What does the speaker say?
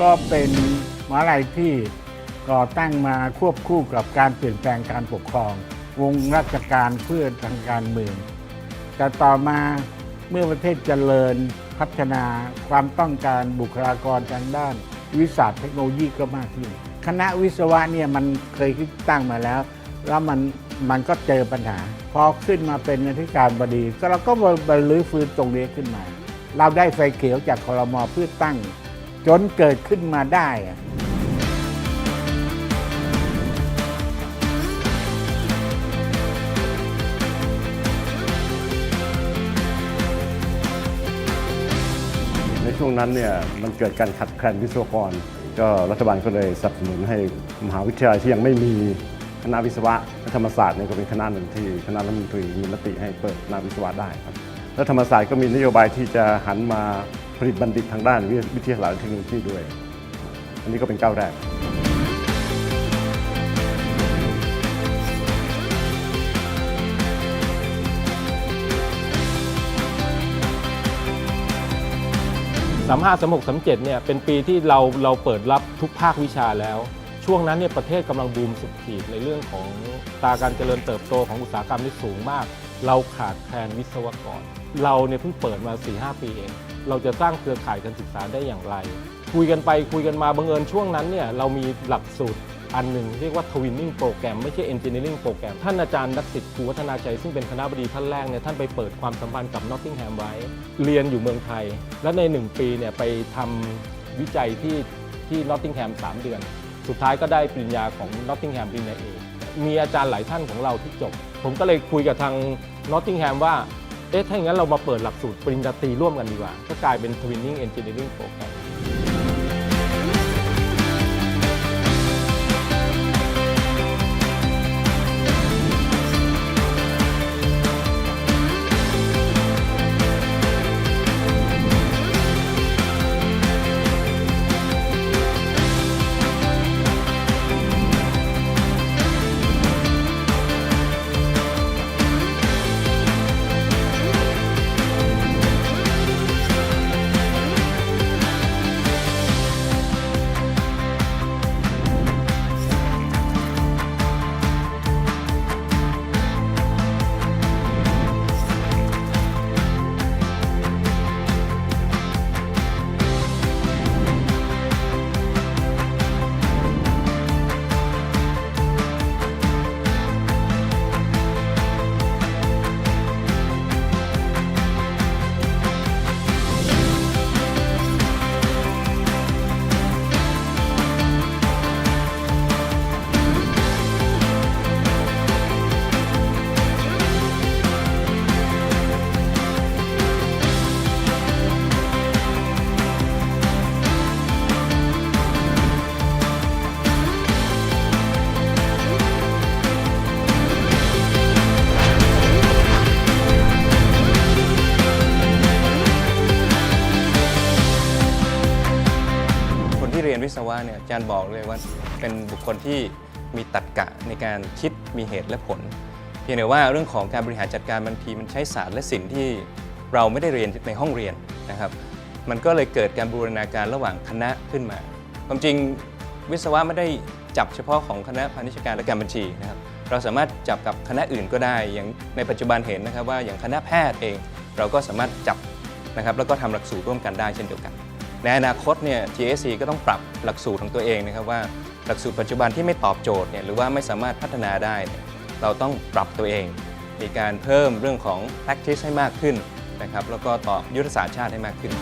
ก็เป็นมหาลัยที่ก่อตั้งมาควบคู่กับการเปลี่ยนแปลงการปกครอง วงราชการเพื่อทางการเมือง แต่ต่อมาเมื่อประเทศเจริญพัฒนาความต้องการบุคลากรทางด้าน วิทยาศาสตร์เทคโนโลยีก็มากขึ้น คณะวิศวะเนี่ยมันเคยคิดตั้งมาแล้ว แล้วมันมันก็เจอปัญหา พอขึ้นมาเป็นอธิการบดี ก็เราก็บรรลือฟื้นตรงนี้ขึ้นมา เราได้ไฟเขียวจากคอรมอเพื่อตั้ง จนเกิดขึ้นมาได้ในช่วงนั้นเนี่ยมันเกิดการขัดแคลนวิศวกร ก็รัฐบาลก็เลยสนับสนุนให้มหาวิทยาลัยที่ยังไม่มีคณะวิศวะและธรรมศาสตร์เนี่ยก็เป็นคณะหนึ่งที่คณะรัฐมนตรีมีมติให้เปิดคณะวิศวะได้ครับและธรรมศาสตร์ก็มีนโยบายที่จะหันมา ผลิตบัณฑิตทางด้านวิทยาศาสตร์และเทคโนโลยีด้วย อันนี้ก็เป็นก้าวแรก สามห้าสามหกสามเจ็ดเนี่ยเป็นปีที่เราเราเปิดรับทุกภาควิชาแล้ว ช่วงนั้นเนี่ยประเทศกำลังบูมสุดขีดในเรื่องของตราการเจริญเติบโตของอุตสาหกรรมที่สูงมาก เราขาดแคลนวิศวกร เราเนี่ยเพิ่งเปิดมา 4-5 ปีเอง เราจะสร้างเครือข่ายการศึกษาได้อย่างไร คุยกันไปคุยกันมาบังเอิญช่วงนั้นเนี่ยเรามีหลักสูตรอันหนึ่งเรียกว่า Twinning โปรแกรมไม่ใช่ Engineering โปรแกรมท่านอาจารย์นักศิษย์ครูวัฒนาชัย ซึ่งเป็นคณะบดีท่านแรกเนี่ยท่านไปเปิดความสัมพันธ์กับ Nottingham ไว้ เรียนอยู่เมืองไทย และใน 1 ปีเนี่ยไปทำวิจัยที่ที่ Nottingham 3เดือน สุดท้ายก็ได้ปริญญาของ Nottingham ปริญญาเอกมีอาจารย์หลายท่านของเราที่จบ ผมก็เลยคุยกับทาง Nottingham ว่า เอ๊ะถ้าอย่างนั้นเรามาเปิดหลักสูตรปริญญาตรีร่วมกันดีกว่า ก็กลายเป็น Twinning Engineering Program วิศวะเนี่ยอาจารย์บอกเลยว่าเป็นบุคคลที่มีตรรกะในการคิดมีเหตุและผล เพียงแต่ว่าเรื่องของการบริหารจัดการบางทีมันใช้ศาสตร์และศิลป์ที่เราไม่ได้เรียนในห้องเรียนนะครับ มันก็เลยเกิดการบูรณาการระหว่างคณะขึ้นมา ความจริงวิศวะไม่ได้จับเฉพาะของคณะพาณิชยการและการบัญชีนะครับ เราสามารถจับกับคณะอื่นก็ได้ อย่างในปัจจุบันเห็นนะครับว่าอย่างคณะแพทย์เอง เราก็สามารถจับนะครับแล้วก็ทำหลักสูตรร่วมกันได้เช่นเดียวกัน ในอนาคตเนี่ย GSC ก็ต้องปรับหลักสูตรของตัวเองนะครับว่าหลักสูตรปัจจุบันที่ไม่ตอบโจทย์เนี่ยหรือว่าไม่สามารถพัฒนาได้เเราต้องปรับตัวเอง มีการเพิ่มเรื่องของ practice ให้มากขึ้นนะครับแล้วก็ตอบยุทธศาสตร์ชาติให้มากขึ้น